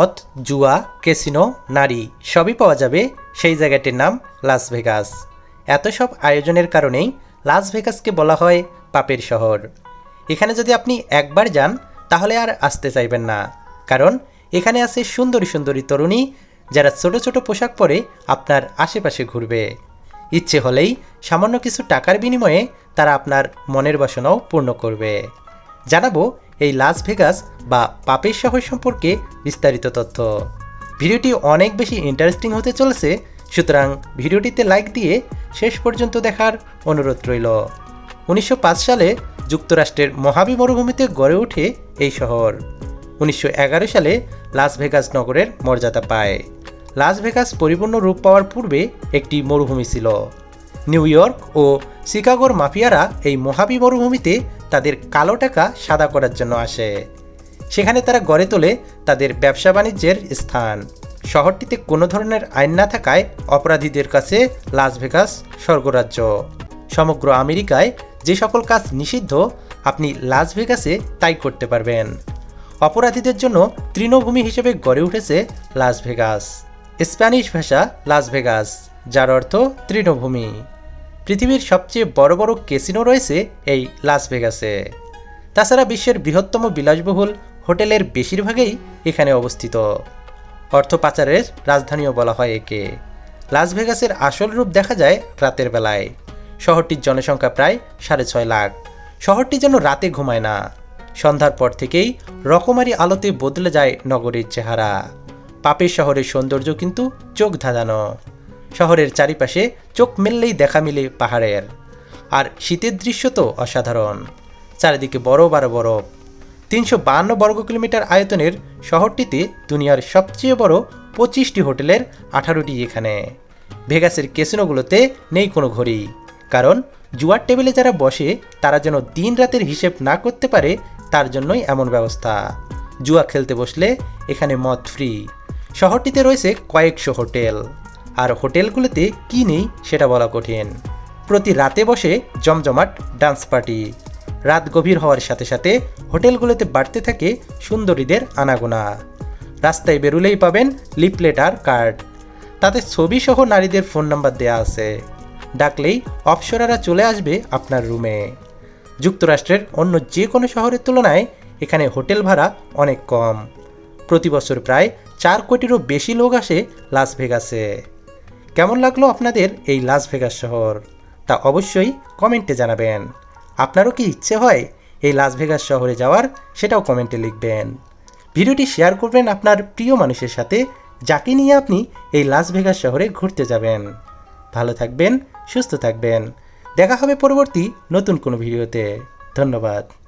মদ, জুয়া, ক্যাসিনো, নারী, সবই পাওয়া যাবে সেই জায়গাটির নাম লাস ভেগাস এত সব আয়োজনের কারণেই লাস ভেগাসকে বলা হয় পাপের শহর। এখানে যদি আপনি একবার যান, তাহলে আর আসতে চাইবেন না। কারণ এখানে আছে সুন্দরী সুন্দরী তরুণী যারা ছোট ছোট পোশাক পরে আপনার আশেপাশে ঘুরবে। ইচ্ছে হলেই সামান্য কিছু টাকার বিনিময়ে তারা আপনার মনের বাসনাও পূর্ণ করবে। জানাব এই লাস ভেগাস বা পাপের শহর সম্পর্কে বিস্তারিত তথ্য। ভিডিওটি অনেক বেশি ইন্টারেস্টিং হতে চলেছে, সুতরাং ভিডিওটিতে লাইক দিয়ে শেষ পর্যন্ত দেখার অনুরোধ রইল। উনিশশো পাঁচ সালে যুক্তরাষ্ট্রের মহাবি মরুভূমিতে গড়ে ওঠে এই শহর। উনিশশো এগারো সালে লাস ভেগাস নগরের মর্যাদা পায়। লাস ভেগাস পরিপূর্ণ রূপ পাওয়ার পূর্বে একটি মরুভূমি ছিল। নিউ ইয়র্ক ও শিকাগোর মাফিয়ারা এই মহাবি মরুভূমিতে তাদের কালো টাকা সাদা করার জন্য আসে। সেখানে তারা গড়ে তোলে তাদের ব্যবসা বাণিজ্যের স্থান। শহরটিতে কোনো ধরনের আইন না থাকায় অপরাধীদের কাছে লাস ভেগাস স্বর্গরাজ্য। সমগ্র আমেরিকায় যে সকল কাজ নিষিদ্ধ, আপনি লাস ভেগাসে তাই করতে পারবেন। অপরাধীদের জন্য তৃণভূমি হিসেবে গড়ে উঠেছে লাস ভেগাস। স্প্যানিশ ভাষা লাস ভেগাস, যার অর্থ তৃণভূমি। পৃথিবীর সবচেয়ে বড় বড় কেসিনো রয়েছে এই লাস ভেগাসে তাছাড়া বিশ্বের বৃহত্তম বিলাসবহুল হোটেলের বেশিরভাগই এখানে অবস্থিত। অর্থ পাচারের রাজধানীও বলা হয় একে। লাস ভেগাসের আসল রূপ দেখা যায় রাতের বেলায়। শহরটির জনসংখ্যা প্রায় সাড়ে ছয় লাখ। শহরটি যেন রাতে ঘুমায় না। সন্ধ্যার পর থেকেই রকমারি আলোতে বদলে যায় নগরীর চেহারা। পাপের শহরের সৌন্দর্য কিন্তু চোখ ধাঁধানো। শহরের চারিপাশে চোখ মেললেই দেখা মিলে পাহাড়ের। আর শীতের দৃশ্য তো অসাধারণ। চারিদিকে বড় বড় বরফ। তিনশো বান্ন বর্গ কিলোমিটার আয়তনের শহরটিতে দুনিয়ার সবচেয়ে বড় পঁচিশটি হোটেলের আঠারোটি এখানে। ভেগাসের কেসিনোগুলোতে নেই কোনো ঘড়ি। কারণ জুয়ার টেবিলে যারা বসে, তারা যেন দিন রাতের হিসেব না করতে পারে, তার জন্যই এমন ব্যবস্থা। জুয়া খেলতে বসলে এখানে মদ ফ্রি। শহরটিতে রয়েছে কয়েকশো হোটেল। আর হোটেলগুলোতে কী নেই সেটা বলা কঠিন। প্রতি রাতে বসে জমজমাট ডান্স পার্টি। রাত গভীর হওয়ার সাথে সাথে হোটেলগুলোতে বাড়তে থাকে সুন্দরীদের আনাগোনা। রাস্তায় বেরুলেই পাবেন লিপলেট আর কার্ড। তাতে ছবি সহ নারীদের ফোন নাম্বার দেয়া আছে। ডাকলেই অপসরারা চলে আসবে আপনার রুমে। যুক্তরাষ্ট্রের অন্য যে কোনো শহরের তুলনায় এখানে হোটেল ভাড়া অনেক কম। প্রতি বছর প্রায় চার কোটিরও বেশি লোক আসে লাস ভেগাসে। কেমন লাগল আপনাদের এই লাস ভেগাস শহর? তা অবশ্যই কমেন্টে জানাবেন। আপনারও কি ইচ্ছে হয় এই লাস ভেগাস শহরে যাওয়ার? সেটাও কমেন্টে লিখবেন। ভিডিওটি শেয়ার করবেন আপনার প্রিয় মানুষের সাথে, যাকে নিয়ে আপনি এই লাস ভেগাস শহরে ঘুরতে যাবেন। ভালো থাকবেন, সুস্থ থাকবেন। দেখা হবে পরবর্তী নতুন কোনো ভিডিওতে। ধন্যবাদ।